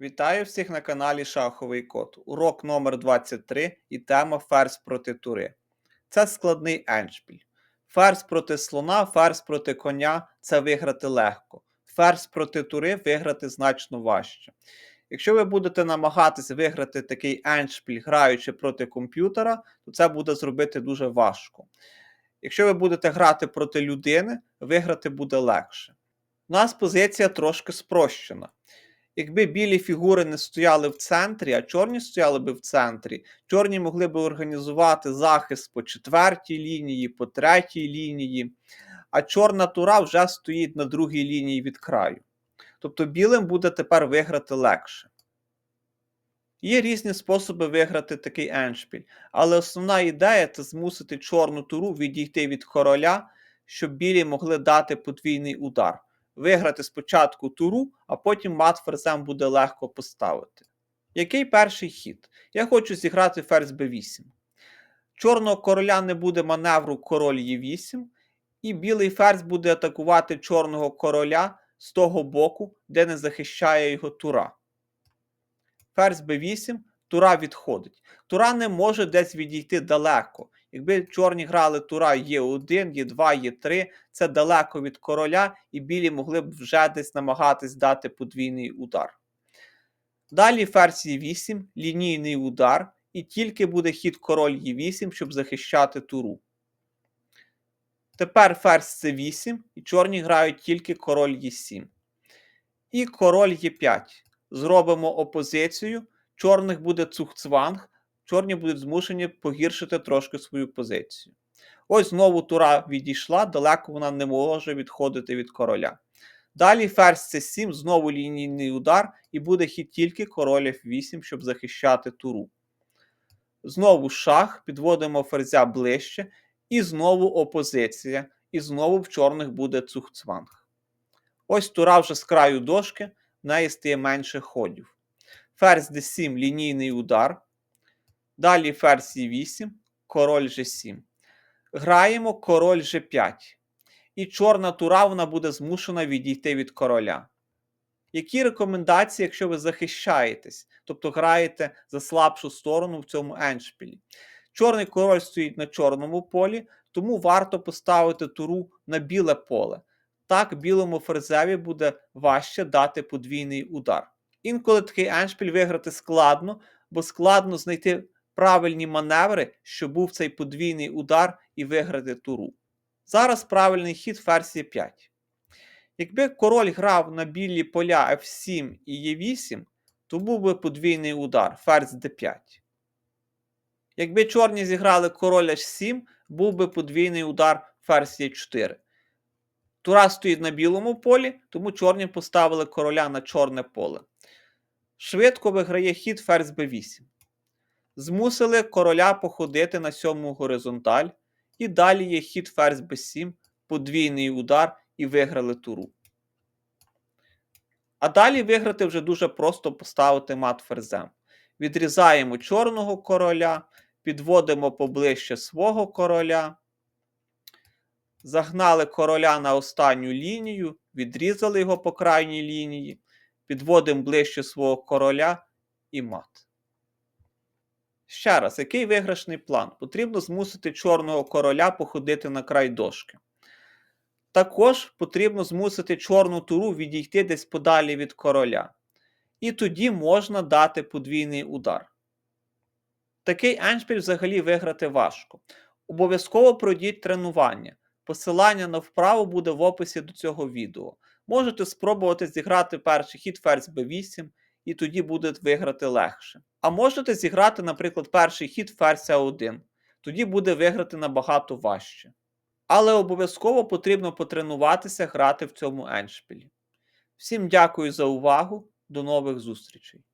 Вітаю всіх на каналі Шаховий Код. Урок номер 23 і тема ферзь проти тури. Це складний еншпіль. Ферзь проти слона, ферзь проти коня це виграти легко. Ферзь проти тури виграти значно важче. Якщо ви будете намагатися виграти такий еншпіль, граючи проти комп'ютера, то це буде зробити дуже важко. Якщо ви будете грати проти людини, виграти буде легше. У нас позиція трошки спрощена. Якби білі фігури не стояли в центрі, а чорні стояли би в центрі, чорні могли б організувати захист по четвертій лінії, по третій лінії, а чорна тура вже стоїть на другій лінії від краю. Тобто білим буде тепер виграти легше. Є різні способи виграти такий еншпіль, але основна ідея це змусити чорну туру відійти від короля, щоб білі могли дати подвійний удар виграти спочатку туру, а потім мат ферзем буде легко поставити. Який перший хід? Я хочу зіграти ферзь b8. Чорного короля не буде маневру король Е8, і білий ферзь буде атакувати чорного короля з того боку, де не захищає його тура. Ферзь b8, тура відходить. Тура не може десь відійти далеко. Якби чорні грали тура Е1, Е2, Е3, це далеко від короля, і білі могли б вже десь намагатись дати подвійний удар. Далі ферзь Е8, лінійний удар, і тільки буде хід король Е8, щоб захищати туру. Тепер ферзь С8, і чорні грають тільки король Е7. І король Е5. Зробимо опозицію. Чорних буде цухцванг, чорні будуть змушені погіршити трошки свою позицію. Ось знову тура відійшла, далеко вона не може відходити від короля. Далі ферзь c7, знову лінійний удар, і буде хід тільки король f8, щоб захищати туру. Знову шах, підводимо ферзя ближче, і знову опозиція. І знову в чорних буде цухцванг. Ось тура вже з краю дошки, в неї стає менше ходів. Ферзь d7 лінійний удар. Далі ферзь e8, король g7. Граємо король g5. І чорна тура вона буде змушена відійти від короля. Які рекомендації, якщо ви захищаєтесь, тобто граєте за слабшу сторону в цьому еншпілі? Чорний король стоїть на чорному полі, тому варто поставити туру на біле поле. Так, білому ферзеві буде важче дати подвійний удар. Інколи такий еншпіль виграти складно, бо складно знайти правильні маневри, щоб був цей подвійний удар і виграти туру. Зараз правильний хід ферзь 5. Якби король грав на білі поля F7 і Е8, то був би подвійний удар ферзь d5. Якби чорні зіграли король H7, був би подвійний удар ферзь Е4. Тура стоїть на білому полі, тому чорні поставили короля на чорне поле. Швидко виграє хід ферзь b8 змусили короля походити на сьому горизонталь, і далі є хід ферзь b7, подвійний удар і виграли туру. А далі виграти вже дуже просто поставити мат ферзем. Відрізаємо чорного короля, підводимо поближче свого короля. Загнали короля на останню лінію, відрізали його по крайній лінії, підводимо ближче свого короля і мат. Ще раз, який виграшний план? Потрібно змусити чорного короля походити на край дошки. Також потрібно змусити чорну туру відійти десь подалі від короля. І тоді можна дати подвійний удар. Такий еншпіль взагалі виграти важко. Обов'язково пройдіть тренування. Посилання на вправу буде в описі до цього відео. Можете спробувати зіграти перший хід ферзь b8 і тоді буде виграти легше. А можете зіграти, наприклад, перший хід ферзь 1 тоді буде виграти набагато важче. Але обов'язково потрібно потренуватися грати в цьому еншпілі. Всім дякую за увагу, до нових зустрічей!